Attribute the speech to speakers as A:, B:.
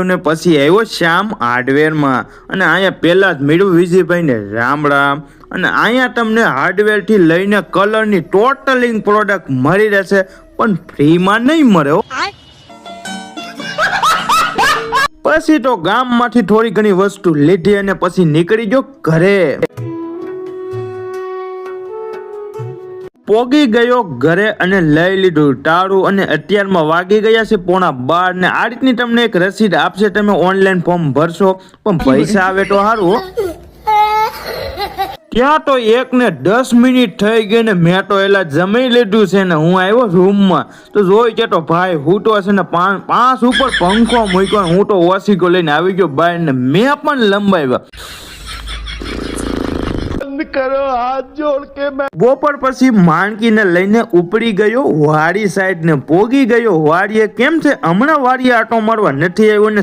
A: ને પછી આવ્યો શ્યામ હાર્ડવેરમાં. અને અહીંયા પહેલાં જ મેળવ્યું વિજયભાઈને રામ રામ. અને અહીંયા તમને હાર્ડવેરથી લઈને કલરની ટોટલિંગ પ્રોડક્ટ મળી રહેશે પણ ફ્રીમાં નહીં મળે પછી તો ગામમાંથી થોડી ઘણી વસ્તુ લીધી અને પછી નીકળી ગયો ઘરે. પોગી ગયો ઘરે અને લઈ લીધું. ટાળું અને અત્યારમાં વાગી ગયા છે પોણા બાર ને આ રીતની તમને એક રસીદ આપશે. તમે ઓનલાઈન ફોર્મ ભરશો. પણ પૈસા આવે તો સારું ત્યાં તો એક ને દસ મિનિટ થઈ ગઈ ને મેં તો એલા જમી લીધું છે ને હું આવ્યો રૂમમાં. તો જોઈ કે તો ભાઈ હું તો છે ને પાંચ ઉપર પંખો મૂક્યો હું તો ઓસીકો લઈને આવી ગયો બહાર ને મેં પણ લંબાવ્યા. બપોર પછી માણકીને લઈને ઉપડી ગયો, વાડી સાઈડ ને પોગી ગયો. વાડીએ કેમ છે? હમણાં વાડીએ આટો મારવા નથી આવ્યો ને